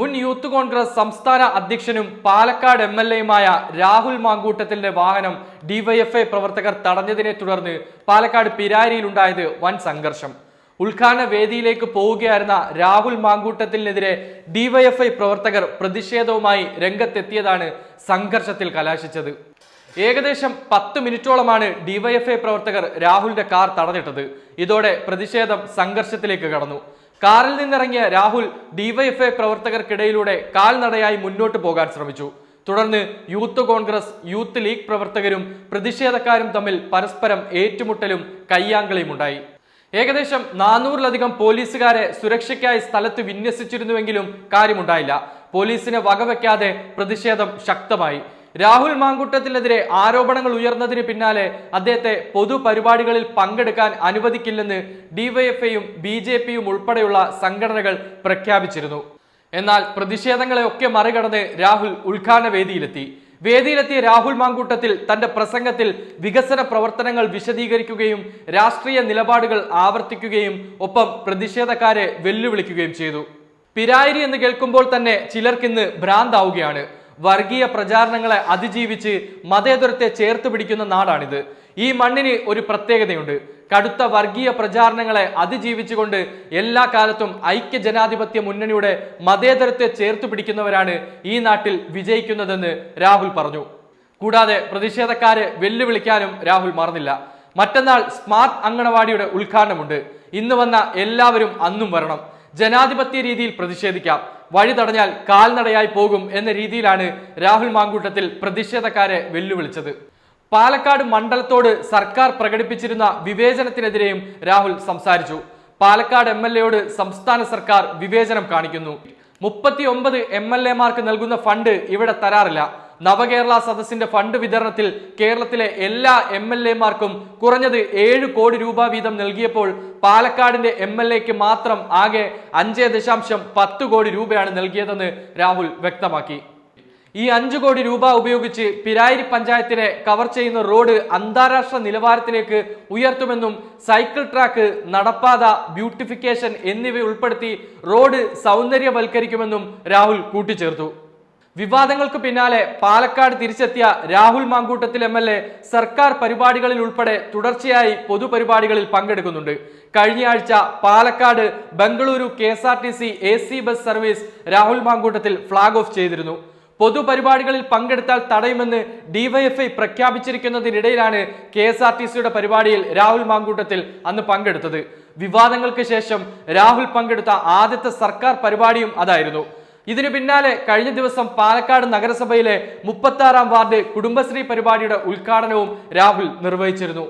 മുൻ യൂത്ത് കോൺഗ്രസ് സംസ്ഥാന അധ്യക്ഷനും പാലക്കാട് എം എൽ എയുമായ രാഹുൽ മാങ്കൂട്ടത്തിന്റെ വാഹനം ഡിവൈഎഫ്ഐ പ്രവർത്തകർ തടഞ്ഞതിനെ തുടർന്ന് പാലക്കാട് പിരാരിയിലുണ്ടായത് വൻ സംഘർഷം. ഉദ്ഘാടന വേദിയിലേക്ക് പോവുകയായിരുന്ന രാഹുൽ മാങ്കൂട്ടത്തിനെതിരെ ഡിവൈഎഫ്ഐ പ്രവർത്തകർ പ്രതിഷേധവുമായി രംഗത്തെത്തിയതാണ് സംഘർഷത്തിൽ കലാശിച്ചത്. ഏകദേശം പത്ത് മിനിറ്റോളമാണ് ഡിവൈഎഫ്ഐ പ്രവർത്തകർ രാഹുലിന്റെ കാർ തടഞ്ഞിട്ടത്. ഇതോടെ പ്രതിഷേധം സംഘർഷത്തിലേക്ക് കടന്നു. കാറിൽ നിന്നിറങ്ങിയ രാഹുൽ ഡിവൈഎഫ്ഐ പ്രവർത്തകർക്കിടയിലൂടെ കാൽനടയായി മുന്നോട്ട് പോകാൻ ശ്രമിച്ചു. തുടർന്ന് യൂത്ത് കോൺഗ്രസ് യൂത്ത് ലീഗ് പ്രവർത്തകരും പ്രതിഷേധക്കാരും തമ്മിൽ പരസ്പരം ഏറ്റുമുട്ടലും കയ്യാങ്കളിയും ഉണ്ടായി ഏകദേശം നാനൂറിലധികം പോലീസുകാരെ സുരക്ഷയ്ക്കായി സ്ഥലത്ത് വിന്യസിച്ചിരുന്നുവെങ്കിലും കാര്യമുണ്ടായില്ല. പോലീസിനെ വകവെക്കാതെ പ്രതിഷേധം ശക്തമായി. രാഹുൽ മാങ്കുട്ടത്തിനെതിരെ ആരോപണങ്ങൾ ഉയർന്നതിന് പിന്നാലെ അദ്ദേഹത്തെ പൊതുപരിപാടികളിൽ പങ്കെടുക്കാൻ അനുവദിക്കില്ലെന്ന് ഡിവൈഎഫ്ഐയും ബി ജെ പിയും ഉൾപ്പെടെയുള്ള സംഘടനകൾ പ്രഖ്യാപിച്ചിരുന്നു. എന്നാൽ പ്രതിഷേധങ്ങളെ ഒക്കെ മറികടന്ന് രാഹുൽ ഉദ്ഘാടന വേദിയിലെത്തി. വേദിയിലെത്തിയ രാഹുൽ മാങ്കൂട്ടത്തിൽ തന്റെ പ്രസംഗത്തിൽ വികസന പ്രവർത്തനങ്ങൾ വിശദീകരിക്കുകയും രാഷ്ട്രീയ നിലപാടുകൾ ആവർത്തിക്കുകയും ഒപ്പം പ്രതിഷേധക്കാരെ വെല്ലുവിളിക്കുകയും ചെയ്തു. പിരായിരി എന്ന് കേൾക്കുമ്പോൾ തന്നെ ചിലർക്കിന്ന് ഭ്രാന്താവുകയാണ്. വർഗീയ പ്രചാരണങ്ങളെ അതിജീവിച്ച് മതേതരത്തെ ചേർത്ത് പിടിക്കുന്ന നാടാണിത്. ഈ മണ്ണിന് ഒരു പ്രത്യേകതയുണ്ട്. കടുത്ത വർഗീയ പ്രചാരണങ്ങളെ അതിജീവിച്ചുകൊണ്ട് എല്ലാ കാലത്തും ഐക്യ ജനാധിപത്യ മുന്നണിയുടെ മതേതരത്തെ ചേർത്ത് പിടിക്കുന്നവരാണ് ഈ നാട്ടിൽ വിജയിക്കുന്നതെന്ന് രാഹുൽ പറഞ്ഞു. കൂടാതെ പ്രതിഷേധക്കാരെ വെല്ലുവിളിക്കാനും രാഹുൽ മറന്നില്ല. മറ്റന്നാൾ സ്മാർട്ട് അങ്കണവാടിയുടെ ഉദ്ഘാടനമുണ്ട്. ഇന്ന് വന്ന എല്ലാവരും അന്നും വരണം. ജനാധിപത്യ രീതിയിൽ പ്രതിഷേധിക്കാം. വഴി തടഞ്ഞാൽ കാൽനടയായി പോകും എന്ന രീതിയിലാണ് രാഹുൽ മാങ്കൂട്ടത്തിൽ പ്രതിഷേധക്കാരെ വെല്ലുവിളിച്ചത്. പാലക്കാട് മണ്ഡലത്തോട് സർക്കാർ പ്രകടിപ്പിച്ചിരുന്ന വിവേചനത്തിനെതിരെയും രാഹുൽ സംസാരിച്ചു. പാലക്കാട് എം എൽ എയോട് സംസ്ഥാന സർക്കാർ വിവേചനം കാണിക്കുന്നു. മുപ്പത്തി ഒമ്പത് എം എൽ എമാർക്ക് നൽകുന്ന ഫണ്ട് ഇവിടെ തരാറില്ല. നവകേരള സദസ്സിന്റെ ഫണ്ട് വിതരണത്തിൽ കേരളത്തിലെ എല്ലാ എം എൽ എമാർക്കും കുറഞ്ഞത് ഏഴ് കോടി രൂപ വീതം നൽകിയപ്പോൾ പാലക്കാടിന്റെ എം എൽ എക്ക് മാത്രം ആകെ അഞ്ച് ദശാംശം പത്ത് കോടി രൂപയാണ് നൽകിയതെന്ന് രാഹുൽ വ്യക്തമാക്കി. ഈ അഞ്ചു കോടി രൂപ ഉപയോഗിച്ച് പിരായിരി പഞ്ചായത്തിനെ കവർ ചെയ്യുന്ന റോഡ് അന്താരാഷ്ട്ര നിലവാരത്തിലേക്ക് ഉയർത്തുമെന്നും സൈക്കിൾ ട്രാക്ക് നടപ്പാത ബ്യൂട്ടിഫിക്കേഷൻ എന്നിവ ഉൾപ്പെടുത്തി റോഡ് സൗന്ദര്യവൽക്കരിക്കുമെന്നും രാഹുൽ കൂട്ടിച്ചേർത്തു. വിവാദങ്ങൾക്ക് പിന്നാലെ പാലക്കാട് തിരിച്ചെത്തിയ Rahul Mankoottathil M L A സർക്കാർ പരിപാടികളിൽ ഉൾപ്പെടെ തുടർച്ചയായി പൊതുപരിപാടികളിൽ പങ്കെടുക്കുന്നുണ്ട്. കഴിഞ്ഞയാഴ്ച Palakkad Bengaluru K S R T C A C bus service Rahul Mankoottathil flag off ചെയ്തിരുന്നു. പൊതുപരിപാടികളിൽ പങ്കെടുത്താൽ തടയുമെന്ന് ഡിവൈഎഫ്ഐ പ്രഖ്യാപിച്ചിരിക്കുന്നതിനിടയിലാണ് കെ എസ് ആർ ടി സിയുടെ പരിപാടിയിൽ രാഹുൽ മാങ്കൂട്ടത്തിൽ അന്ന് പങ്കെടുത്തത്. വിവാദങ്ങൾക്ക് ശേഷം രാഹുൽ പങ്കെടുത്ത ആദ്യത്തെ സർക്കാർ പരിപാടിയും അതായിരുന്നു. ഇതിനു പിന്നാലെ കഴിഞ്ഞ ദിവസം പാലക്കാട് നഗരസഭയിലെ മുപ്പത്തി ആറാം വാർഡ് കുടുംബശ്രീ പരിപാടിയുടെ ഉദ്ഘാടനവും രാഹുൽ നിർവഹിച്ചിരുന്നു.